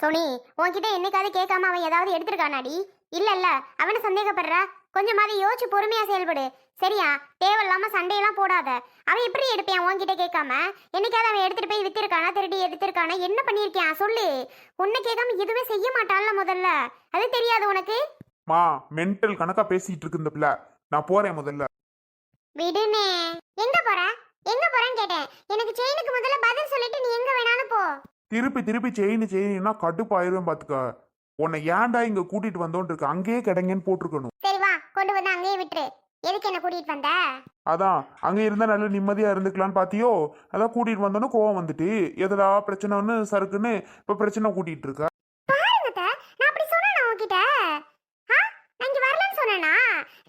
Sony உன்கிட்ட என்னைக்காவது கேட்காம அவன் ஏதாவது எடுத்திருக்கானாடி? இல்ல இல்ல அவனை சந்தேகப்படுற? கொஞ்சமாவது யோசிச்சு பொறுமையா செயல்படு. சரியா தேவையில்லாம சண்டையெல்லாம் போடாத. அவன் எப்படி எடுப்பான் உன்கிட்ட கேட்காம? என்னைக்காவது அவன் எடுத்துட்டு போய் வித்திருக்கானா திருடி எடுத்திருக்கானா? என்ன பண்ணியிருக்கான் சொல்லு. உன்னை கேட்காம எதுவுமே செய்ய மாட்டான்ல முதல்ல. அது தெரியாது உனக்கு? மா மென்டல் கணக்கா பேசிட்டு இருக்கு இந்த பிள்ளை. நான் போறேன் முதல்ல. விடுனே எங்க போற? எங்க போறேன்னு கேட்டேன். எனக்கு செயினுக்கு முதல்ல பதில் சொல்லிட்டு நீ எங்க வேணாலும் போ. திருப்பி திருப்பி செயின் செயின்னா கடுப்பாயிருவேன் பாத்துக்க. உன்னை ஏன்டா இங்க கூட்டிட்டு வந்தோன்னு இருக்கு அங்கேயே கிடங்கன்னு போட்டிருக்கணும். சரி வா கொண்டு வந்து அங்கேயே விட்டுரு. எதுக்கு என்ன கூட்டிட்டு வந்த? அதான் அங்க இருந்தா நல்ல நிம்மதியா இருந்துக்கலாம்னு பாத்தியோ? அதான் கூட்டிட்டு வந்தோன்னு கோவம் வந்துட்டு எதடா பிரச்சனைன்னு சறுக்குன்னு இப்ப பிரச்சனை கூட்டிட்டு இருக்க? பாருங்க நான் அப்படி சொன்னேனா உன்கிட்ட? ஆ நான் இங்க வரலன்னு சொன்னேனா?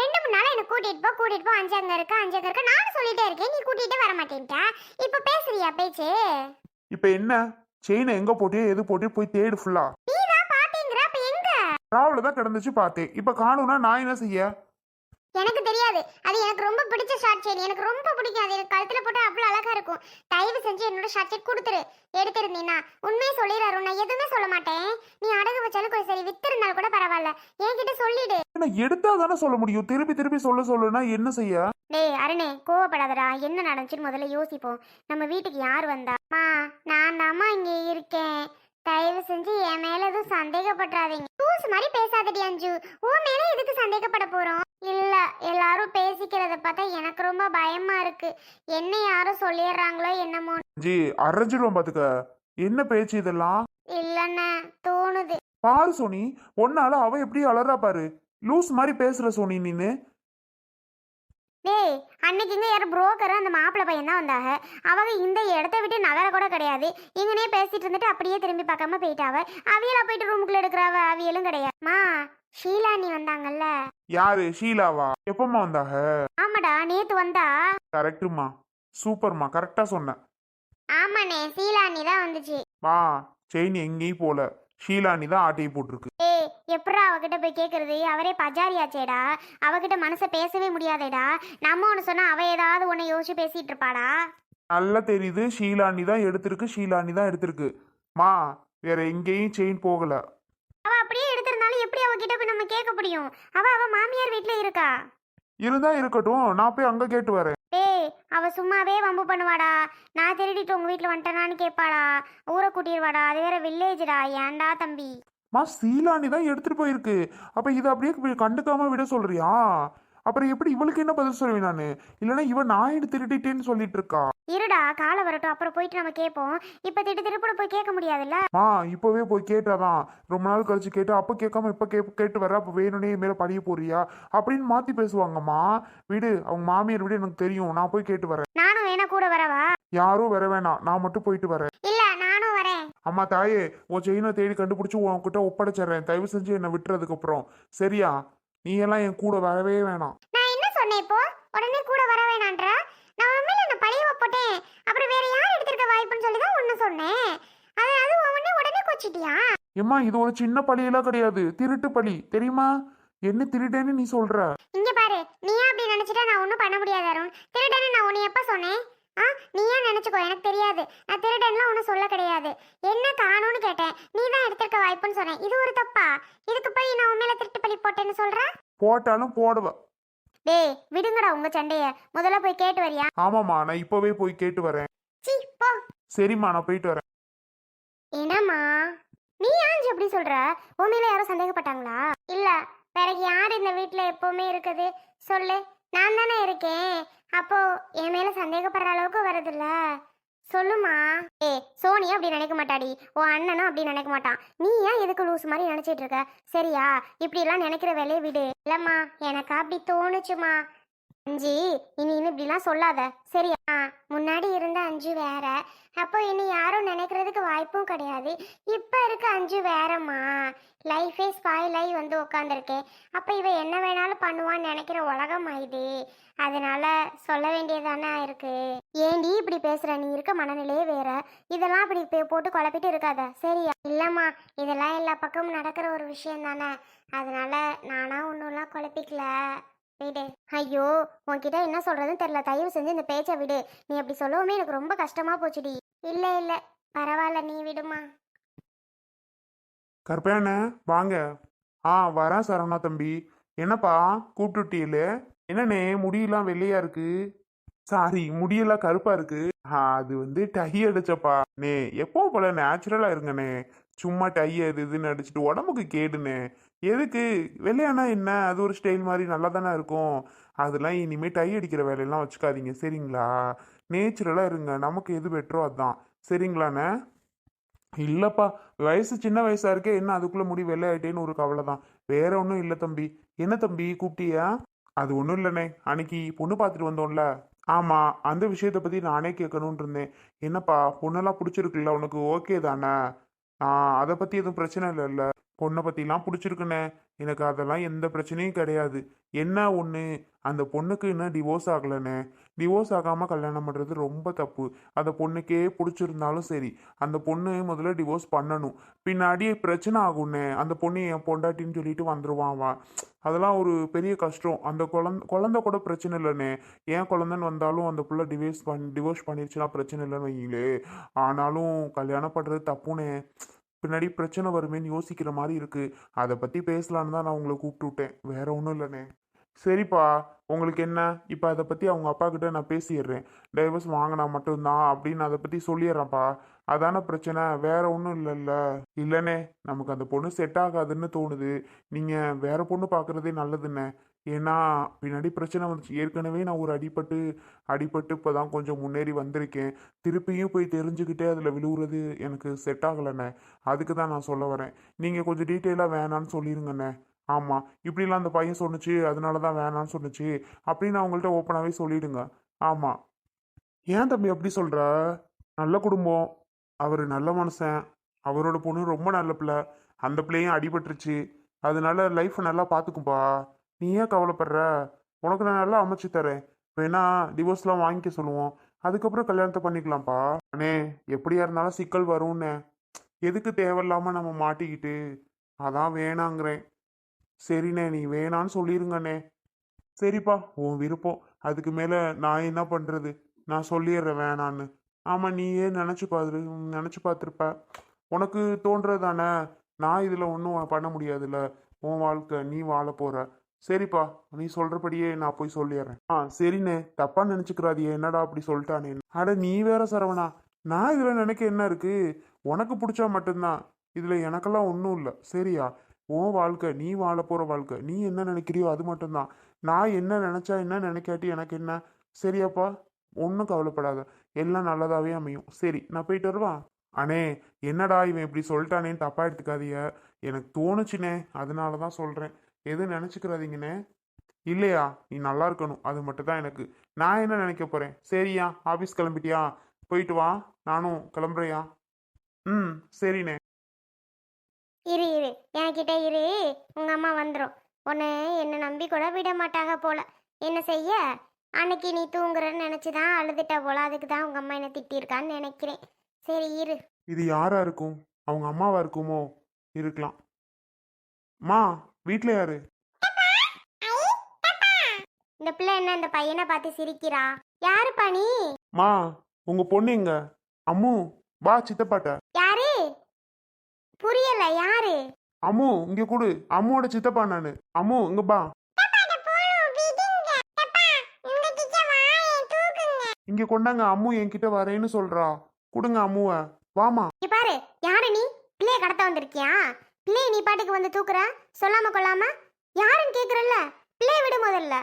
ரெண்டு மூணு நாளா என்ன கூட்டிட்டு போ கூட்டிட்டு போ அஞ்சு அங்க இருக்க அஞ்சு அங்க இருக்க. நானும் சொல்லிட்டே இருக்கேன் நீ கூட்டிட்டு வர மாட்டேன்ட்ட இப்ப பேசுறியா பேச்சு? இப்ப என்ன? செயினை எங்க போட்டியோ எது போட்டியோ போய் தேடு ஃபுல்லா நீ தான் கிடந்துச்சு பார்த்தேன். இப்ப காணும்னா நான் என்ன செய்ய? எனக்கு தெரியாது. அது எனக்கு ரொம்ப பிடிச்ச ஷார்ட் செயின் எனக்கு ரொம்ப பிடிக்கும். அது எனக்கு கழுத்துல போட்டா அவ்வளவு அழகா இருக்கும். தயவு செஞ்சு என்னோட ஷார்ட் செயின் கொடுத்துரு. எடுத்திருந்தீன்னா உண்மையை சொல்லிடுறாரு. நான் எதுவுமே சொல்ல மாட்டேன். நீ அடகு வச்சாலும் கொஞ்சம் சரி. வித்திருந்தாலும் கூட பரவாயில்ல. என்கிட்ட சொல்லிடு. ஏன்னா எடுத்தா தானே சொல்ல முடியும்? திருப்பி திருப்பி சொல்ல சொல்லுனா என்ன செய்ய? டேய் அருணே கோவப்படாதடா. என்ன நடந்துச்சுன்னு முதல்ல யோசிப்போம். நம்ம வீட்டுக்கு யார் வந்தா? நான் தாம்மா இங்க இருக்கேன் தயவு செஞ்சு என் மேல எதுவும் சந்தேகப்படாதீங்க லூஸ் மாதிரி பேசாதடி அஞ்சு. உன் மேல எதுக்கு சந்தேகப்பட போறோம்? இல்ல எல்லாரும் பேசிக்கிறத பார்த்தா எனக்கு ரொம்ப பயமா இருக்கு. என்ன யாரும் சொல்லிடுறாங்களோ என்னமோ. ஜி அரைஞ்சிடுவோம் பாத்துக்க. என்ன பேச்சு இதெல்லாம்? இல்லண்ணே தோணுது. பாரு சோனி ஒன்னால அவ எப்படி அலறா பாரு. லூஸ் மாதிரி பேசுற சோனி நீனு. டேய் அன்னைக்கு இங்க யாரும் புரோக்கர் அந்த மாப்பிள்ளை பையன் தான் வந்தாங்க. அவங்க இந்த இடத்த விட்டு நகர கூட கிடையாது. இங்கனே பேசிட்டு இருந்துட்டு அப்படியே திரும்பி பார்க்காம போயிட்டாவ. அவியலா போயிட்டு ரூமுக்குள்ள எடுக்கிறாவ? அவியலும் கிடையாது. மா ஷீலா நீ வந்தாங்கல்ல? யாரு? ஷீலாவா? எப்பமா வந்தாக ஆமாடா நேத்து வந்தா? கரெக்டுமா சூப்பர்மா. கரெக்டா சொன்ன. ஆமாண்ணே ஷீலாண்ணி தான் வந்துச்சு. மா செயின் எங்கேயும் போல. ஷீலானி தான் ஆட்டையை போட்டிருக்கு. ஏய் எப்படா அவகிட்ட போய் கேட்கறது அவரே பஜாரியாச்சேடா. அவகிட்ட மனசை பேசவே முடியாதேடா. நம்ம ஒன்று சொன்னா அவ ஏதாவது ஒன்று யோசிச்சு பேசிட்டு இருப்பாடா? நல்லா தெரியுது. ஷீலானி தான் எடுத்திருக்கு. ஷீலானி தான் எடுத்திருக்கு. மா வேற எங்கேயும் செயின் போகல. அவ அப்படியே எடுத்திருந்தாலும் எப்படி அவகிட்ட போய் நம்ம கேட்க முடியும்? அவ அவ மாமியார் வீட்ல இருக்கா? இருந்தா இருக்கட்டும். நான் போய் அங்க கேட்டு வரேன். ஏய் அவ சும்மாவே வம்பு பண்ணுவாடா. நான் திருடிட்டு உங்க வீட்டில் வந்துட்டேனான்னு கேட்பாடா ஊரை கூட்டிடுவாடா அது வேற வில்லேஜ்டா ஏன்டா தம்பி? மா சீலானி தான் எடுத்துட்டு போயிருக்கு. அப்ப இதை அப்படியே இப்படி கண்டுக்காம விட சொல்றியா? அப்புறம் எப்படி இவளுக்கு என்ன பதில் சொல்லுவேன் நானு? இல்லைன்னா இவன் எடுத்து திருடிட்டேன்னு சொல்லிட்டு இருக்கா? இருடா காலை வரட்டும். அப்புறம் போயிட்டு நம்ம கேட்போம் இப்ப திட்டு திருப்பட போய் கேட்க முடியாதுல்ல? மா இப்போவே போய் கேட்டாதான். ரொம்ப நாள் கழிச்சு கேட்டு அப்போ கேட்காம இப்போ கே கேட்டு வர அப்போ வேணும்னே மேலே படிய போறியா அப்படின்னு மாற்றி பேசுவாங்கம்மா. விடு அவங்க மாமியார் விடு எனக்கு தெரியும். நான் போய் கேட்டு வரேன். நானும் வேணா கூட வரவா? யாரும் வர வேணாம். நான் மட்டும் போயிட்டு வரேன். இல்ல நானும் வரேன். அம்மா தாயே உன் செயினை தேடி கண்டுபிடிச்சி உன்கிட்ட ஒப்படைச்சிடுறேன். தயவு செஞ்சு என்னை விட்டுறதுக்கு அப்புறம். சரியா? நீ எல்லாம் என் கூட வரவே வேணாம். நான் என்ன சொன்னேன் இப்போ? உடனே கூட வர வேணான்ற? நான் உண்மையில என்ன பழியவ போட்டேன். அப்புறம் வேற யார் எடுத்திருக்க வாய்ப்புன்னு சொல்லி தான் ஒன்னு சொன்னேன். அது அது உடனே உடனே கொச்சிட்டியா? ஏம்மா இது ஒரு சின்ன பழியெல்லாம் கிடையாது. திருட்டு பழி. தெரியுமா? என்ன திருடேன்னு நீ சொல்ற? இங்க பாரு. நீயா அப்படி நினைச்சிட்டா? நான் ஒன்றும் பண்ண முடியாது அருண். திருடன்னு நான் உன்னை எப்ப சொன்னேன்? நீயா நினைச்சுக்கோ எனக்கு தெரியாது. நான் திருடன்லாம் ஒன்றும் சொல்ல கிடையாது. என்ன காணும்னு கேட்டேன். நீ தான் எடுத்திருக்க வாய்ப்புன்னு சொன்னேன். இது ஒரு தப்பா? இதுக்கு போய் நான் உன் மேல திருட்டு பழி போட்டேன்னு சொல்றேன் போட்டாலும் போடுவ. டேய் விடுங்கடா உங்க சண்டைய. முதல்ல போய் கேட்டு வரியா? ஆமாம்மா நான் இப்போவே போய் கேட்டு வரேன். சீ போ. சரிம்மா நான் போயிட்டு வரேன். என்னம்மா? நீ ஆஞ்சு எப்படி சொல்ற? உன் மேல யாரும் சந்தேகப்பட்டாங்களா? இல்ல பிறகு யார் இந்த வீட்ல எப்பவுமே இருக்குது? சொல்லு. நான் தானே இருக்கேன். அப்போ என் மேல சந்தேகப்படுற அளவுக்கு வருதுல்ல? சொல்லுமா ஏ சோனி அப்படி நினைக்க மாட்டாடி. உன் அண்ணனும் அப்படி நினைக்க மாட்டான். நீ ஏன் எதுக்கு லூஸ் மாதிரி நினைச்சிட்டு இருக்க? சரியா? இப்படி எல்லாம் நினைக்கிற வேலையை விடு. இல்லம்மா எனக்கு அப்படி தோணுச்சுமா அஞ்சு இனி இப்படிலாம் சொல்லாத. சரியா முன்னாடி இருந்த அஞ்சு வேற. அப்போ இனி யாரும் நினைக்கிறதுக்கு வாய்ப்பும் கிடையாது. இப்போ இருக்க அஞ்சு வேறம்மா. லைஃபே ஸ்பாயில் ஆகி வந்து உட்காந்துருக்கேன் அப்போ இவ என்ன வேணாலும் பண்ணுவான்னு நினைக்கிற உலகம் இது. அதனால சொல்ல வேண்டியதானே இருக்கு. ஏண்டி இப்படி பேசுற? நீ இருக்க மனநிலையே வேற. இதெல்லாம் இப்படி பே- போட்டு குழப்பிட்டு இருக்காத. சரியா? இல்லம்மா இதெல்லாம் எல்லா பக்கமும் நடக்கிற ஒரு விஷயம் தானே அதனால நானா ஒன்றும்லாம் குழப்பிக்கல. விடு. ஐயோ உன்கிட்ட என்ன சொல்றதுன்னு தெரியல. தயவு செஞ்சு இந்த பேச்சை விடு. நீ அப்படி சொல்லவுமே எனக்கு ரொம்ப கஷ்டமா போச்சுடி. இல்ல இல்ல. பரவாயில்ல நீ விடுமா? கருப்பையாண்ணே வாங்க. ஆ வரேன் சரவணா தம்பி. என்னப்பா கூப்பிட்டுட்டீல என்னண்ணே முடியெல்லாம் வெள்ளையா இருக்கு? சாரி முடியெல்லாம் கருப்பா இருக்கு. அது வந்து டை அடிச்சப்பா. நே எப்பவும் போல நேச்சுரலா இருங்கண்ணே. சும்மா டை அது இதுன்னு அடிச்சுட்டு உடம்புக்கு கேடுண்ணே. எதுக்கு? வெள்ளையானா என்ன? அது ஒரு ஸ்டைல் மாதிரி நல்லா தானே இருக்கும். அதெல்லாம் இனிமேல் டை அடிக்கிற வேலையெல்லாம் வச்சுக்காதீங்க. சரிங்களா? நேச்சுரலாக இருங்க. நமக்கு எது பெட்டரோ அதுதான் சரிங்களாண்ணே? இல்லைப்பா. வயசு சின்ன வயசாக இருக்கே என்ன அதுக்குள்ளே முடி வெள்ளையாயிட்டேன்னு ஒரு கவலை தான். வேற ஒன்றும் இல்லை தம்பி. என்ன தம்பி? கூப்பிட்டியா? அது ஒன்றும் இல்லைண்ணே. அன்னைக்கு பொண்ணு பார்த்துட்டு வந்தோம்ல. ஆமாம் அந்த விஷயத்தை பற்றி நானே கேட்கணும்னு இருந்தேன். என்னப்பா? பொண்ணெல்லாம் பிடிச்சிருக்குல்ல உனக்கு ஓகே தானே? ஆ அதை பற்றி எதுவும் பிரச்சனை இல்லைல்ல. பொண்ணை பற்றிலாம் பிடிச்சிருக்குண்ணே. எனக்கு அதெல்லாம் எந்த பிரச்சனையும் கிடையாது. என்ன ஒன்று அந்த பொண்ணுக்கு இன்னும் டிவோர்ஸ் ஆகலைண்ணே. டிவோர்ஸ் ஆகாமல் கல்யாணம் பண்ணுறது ரொம்ப தப்பு. அந்த பொண்ணுக்கே பிடிச்சிருந்தாலும் சரி. அந்த பொண்ணு முதல்ல டிவோர்ஸ் பண்ணணும். பின்னாடி பிரச்சனை ஆகும்ண்ணே. அந்த பொண்ணு என் பொண்டாட்டின்னு சொல்லிட்டு வந்துருவான் அதெல்லாம் ஒரு பெரிய கஷ்டம். அந்த குழந்த குழந்த கூட பிரச்சனை இல்லைண்ணே. ஏன் குழந்தைன்னு வந்தாலும் அந்த புள்ள டிவோர்ஸ் பண்ணி டிவோர்ஸ் பண்ணிருச்சுன்னா பிரச்சனை இல்லைன்னு வைங்களே ஆனாலும் கல்யாணம் பண்ணுறது தப்புண்ணே. பின்னாடி பிரச்சனை வருமேன்னு யோசிக்கிற மாதிரி இருக்குது அதை பற்றி பேசலான்னு தான் நான் உங்களை கூப்பிட்டு விட்டேன் வேற ஒன்றும் இல்லைண்ணே சரிப்பா உங்களுக்கு என்ன? இப்போ அதை பற்றி அவங்க அப்பா கிட்ட நான் பேசிடுறேன். டைவர்ஸ் வாங்கினா மட்டும்தான் அப்படின்னு அதை பற்றி சொல்லிடுறேன்ப்பா. அதான பிரச்சனை? வேற ஒன்றும் இல்லைல்ல. இல்லைண்ணே நமக்கு அந்த பொண்ணு செட் ஆகாதுன்னு தோணுது. நீங்கள் வேற பொண்ணு பார்க்குறதே நல்லதுண்ணே ஏன்னா பின்னாடி பிரச்சனை வந்துச்சு. ஏற்கனவே நான் ஒரு அடிபட்டு அடிபட்டு இப்போ தான் கொஞ்சம் முன்னேறி வந்திருக்கேன். திருப்பியும் போய் தெரிஞ்சுக்கிட்டே அதில் விழுவுறது எனக்கு செட் ஆகலைண்ணே. அதுக்கு தான் நான் சொல்ல வரேன். நீங்கள் கொஞ்சம் டீட்டெயிலாக வேணான்னு சொல்லிடுங்கண்ணே ஆமாம் இப்படிலாம் அந்த பையன் சொன்னுச்சு அதனால தான் வேணான்னு சொன்னுச்சு. அப்படின்னு அவங்கள்ட்ட ஓப்பனாகவே சொல்லிடுங்க. ஆமாம் ஏன் தம்பி அப்படி சொல்கிற நல்ல குடும்பம். அவர் நல்ல மனுஷன். அவரோட பொண்ணு ரொம்ப நல்ல பிள்ளை. அந்த பிள்ளையும் அடிபட்டுருச்சு. அதனால லைஃப் நல்லா பார்த்துக்கும்பா நீ ஏன் கவலைப்படுற? உனக்கு நான் நல்லா அமைச்சு தரேன். வேணா டிவோர்ஸ்லாம் வாங்கிக்க சொல்லுவோம். அதுக்கப்புறம் கல்யாணத்தை பண்ணிக்கலாம்ப்பா. அண்ணே எப்படியா இருந்தாலும் சிக்கல் வரும்னே. எதுக்கு தேவையில்லாம நம்ம மாட்டிக்கிட்டு? அதான் வேணாங்கிறேன். சரிண்ணே நீ வேணான்னு சொல்லிருங்கண்ணே. சரிப்பா உன் விருப்பம். அதுக்கு மேலே நான் என்ன பண்ணுறது நான் சொல்லிடுறேன் வேணான்னு. ஆமாம் நீயே நினச்சி பார்த்துரு நினச்சி பார்த்துருப்ப. உனக்கு தோன்றது தானே நான் இதில் ஒன்றும் பண்ண முடியாதுல்ல. உன் வாழ்க்கை நீ வாழ போகிற சரிப்பா நீ சொல்றபடியே நான் போய் சொல்லிடுறேன். ஆ சரிண்ணே. தப்பா நினச்சிக்கிறாதியே. என்னடா அப்படி சொல்லிட்டானே. அட நீ வேற சரவணா. நான் இதில் நினைக்க என்ன இருக்கு? உனக்கு பிடிச்சா மட்டும்தான். இதில் எனக்கெல்லாம் ஒன்றும் இல்லை. சரியா? உன் வாழ்க்கை நீ வாழ போற வாழ்க்கை. நீ என்ன நினைக்கிறியோ அது மட்டும்தான். நான் என்ன நினச்சா என்ன நினைக்காட்டி எனக்கு என்ன? சரியாப்பா ஒன்றும் கவலைப்படாத. எல்லாம் நல்லதாகவே அமையும். சரி நான் போயிட்டு வருவா? அண்ணே என்னடா இவன் இப்படி சொல்லிட்டானேன்னு தப்பா எடுத்துக்காதீங்க. எனக்கு தோணுச்சுனே அதனால தான் சொல்கிறேன் எதுவும் நினச்சிக்கிறாதீங்கண்ணே. இல்லையா? நீ நல்லா இருக்கணும். அது மட்டும் தான் எனக்கு. நான் என்ன நினைக்க போகிறேன் சரியா? ஆஃபீஸ் கிளம்பிட்டியா? போயிட்டு வா. நானும் கிளம்புறியா ம் சரிண்ணே. இரு இரு. என்கிட்ட இரு. உங்க அம்மா வந்துடும் உன்னை என்னை நம்பி கூட விட மாட்டாங்க போல. என்ன செய்ய? அன்னைக்கு நீ தூங்குறன்னு நினச்சி தான் அழுதுட்ட போல. அதுக்கு தான் உங்க அம்மா என்னை திட்டியிருக்கான்னு நினைக்கிறேன். சரி இரு. இது யாரா இருக்கும்? அவங்க அம்மாவா இருக்குமோ? இருக்கலாம். மா வீட்ல யாரு? இந்த பிள்ளை என்ன இந்த பையனை பார்த்து சிரிக்கிறா? யாருப்பா நீ? மா உங்க பொண்ணு எங்க? அம்மு வா சித்தப்பாட்ட. யாரு? புரியல யாரு? அம்மு இங்க கொடு. அம்முவோட சித்தப்பா நானு. அம்மு இங்க பா இங்க கொண்டாங்க அம்மு என்கிட்ட வரேன்னு சொல்றா. கொடுங்க அம்முவ. வாமா இங்க பாரு யாரு நீ? பிள்ளைய கடத்த வந்திருக்கியா? பிள்ளைய நீ பாட்டுக்கு வந்து தூக்குற? சொல்லாம கொள்ளாம? யாருன்னு கேக்குறல்ல? பிள்ளைய விடு முதல்ல.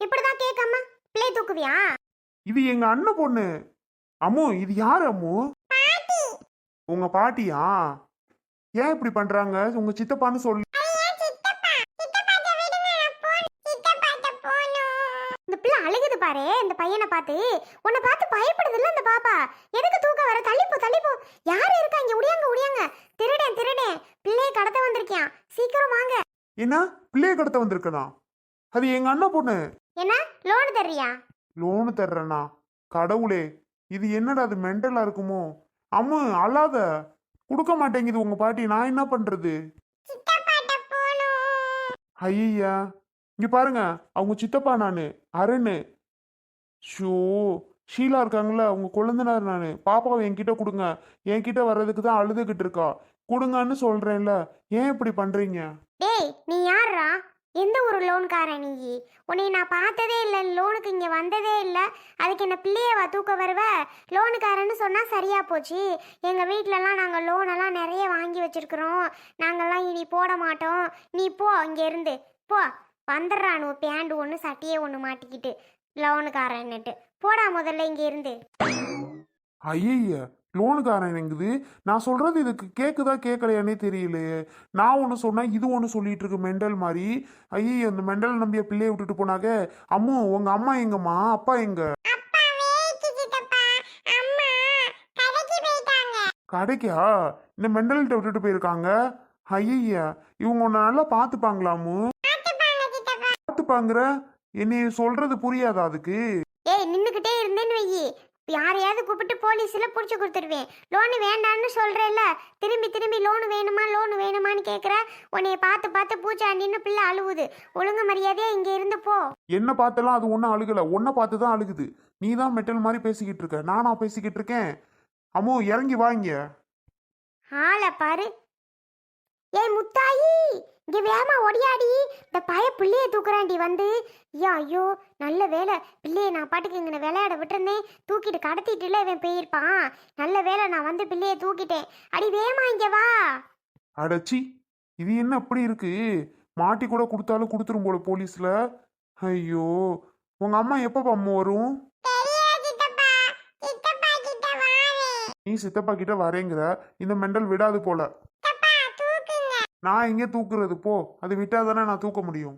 இப்படிதான் கேட்காம பிள்ளைய தூக்குவியா? இது எங்க அண்ணன் பொண்ணு. அம்மு இது யாரு அம்மு? உங்க பாட்டியா? ஏன் இப்படி பண்றாங்க? உங்க சித்தப்பான்னு சொல்லு. பாரு இந்த பையனை பார்த்து. உன்னை பார்த்து பயப்படுதுல்ல இந்த பாப்பா. எதுக்கு தூக்க வர? தள்ளிப்போ தள்ளிப்போ. யாரு இருக்கா இங்க? உடியாங்க உடியாங்க. திருடேன் திருடேன். பிள்ளைய கடத்த வந்திருக்கியான் சீக்கிரம் வாங்க. என்ன? பிள்ளைய கடத்த வந்திருக்கனா? அது எங்க அண்ணன் பொண்ணு. என்ன? லோன் தர்றியா? லோனு தர்றேனா? கடவுளே இது என்னடா அது மென்டலா இருக்குமோ? அம்மு அழாத. கொடுக்க மாட்டேங்குது உங்க பாட்டி. நான் என்ன பண்றது? ஐயா இங்க பாருங்க அவங்க சித்தப்பா நானு அருண். ஷோ ஷீலா இருக்காங்கல்ல உங்க குழந்தைனார் நான். பாப்பாவை என்கிட்ட கொடுங்க. என்கிட்ட வர்றதுக்கு தான் அழுதுகிட்டு இருக்கா. கொடுங்கன்னு சொல்றேன்ல. ஏன் இப்படி பண்றீங்க? டேய் நீ யாரா எந்த ஒரு லோன்காரன் நீ? உன்னை நான் பார்த்ததே இல்லை லோனுக்கு இங்கே வந்ததே இல்லை. அதுக்கு என்ன பிள்ளையவா தூக்க வருவ? லோனுக்காரன்னு சொன்னால் சரியா போச்சு. எங்கள் வீட்டிலலாம் நாங்கள் லோனெல்லாம் நிறைய வாங்கி வச்சிருக்கிறோம். நாங்கள்லாம் இனி போட மாட்டோம். நீ போ இங்கே இருந்து. போ. வந்துடுறானு பேண்ட் ஒன்று சட்டியே ஒன்று மாட்டிக்கிட்டு. லோனுக்காரன்னுட்டு போடா முதல்ல இங்கே இருந்து. ஐய லோனுக்காரன் எங்குது நான் சொல்றது இதுக்கு கேக்குதா கேட்கலையானே தெரியலையே. நான் ஒன்று சொன்னா இது ஒன்று சொல்லிட்டு இருக்கு மெண்டல் மாதிரி. ஐய அந்த மெண்டல் நம்பிய பிள்ளைய விட்டுட்டு போனாக்க அம்மு உங்க அம்மா எங்கம்மா? அப்பா எங்க? கடைக்கா இந்த மெண்டல்கிட்ட விட்டுட்டு போயிருக்காங்க? ஐய இவங்க உன்னை நல்லா பார்த்துப்பாங்களாமு பார்த்துப்பாங்கிற? என்னை சொல்றது புரியாதா அதுக்கு? ஏய் நின்றுக்கிட்டே இருந்தேன்னு வையி. யாரையாவது கூப்பிட்டு போலீஸில் பிடிச்சி கொடுத்துருவேன் லோனு வேண்டான்னு சொல்கிறேல்ல திரும்பி திரும்பி லோனு வேணுமா லோனு வேணுமான்னு கேட்குற உன்னைய பார்த்து பார்த்து பூச்சாண்டின்னு பிள்ளை அழுவுது. ஒழுங்கு மரியாதையா இங்கே இருந்து போ. என்ன பார்த்தெல்லாம் அது ஒன்றும் அழுகல. உன்னை பார்த்து தான் அழுகுது. நீ தான் மெட்டல் மாதிரி பேசிக்கிட்டு இருக்க. நானா பேசிக்கிட்டு இருக்கேன். அம்மு இறங்கி வாங்க ஆளை பாரு. ஏய் முத்தாயி! இங்கே வேமா ஒடியாடி இந்த பய பிள்ளைய தூக்குறாண்டி வந்து. ஐயா ஐயோ நல்ல வேலை. பிள்ளைய நான் பாட்டுக்கு இங்கே விளையாட விட்டுருந்தேன். தூக்கிட்டு கடத்திட்டுல இவன் போயிருப்பான். நல்ல வேலை நான் வந்து பிள்ளைய தூக்கிட்டேன். அடி வேமா இங்கே வா. அடச்சி இது என்ன அப்படி இருக்கு? மாட்டி கூட கொடுத்தாலும் கொடுத்துரும் போல போலீஸ்ல. ஐயோ உங்க அம்மா எப்போ அம்மா வரும்? நீ சித்தப்பா கிட்ட வரேங்கிற. இந்த மெண்டல் விடாது போல. நான் எங்கே தூக்குறது போ. அது விட்டால் தானே நான் தூக்க முடியும்?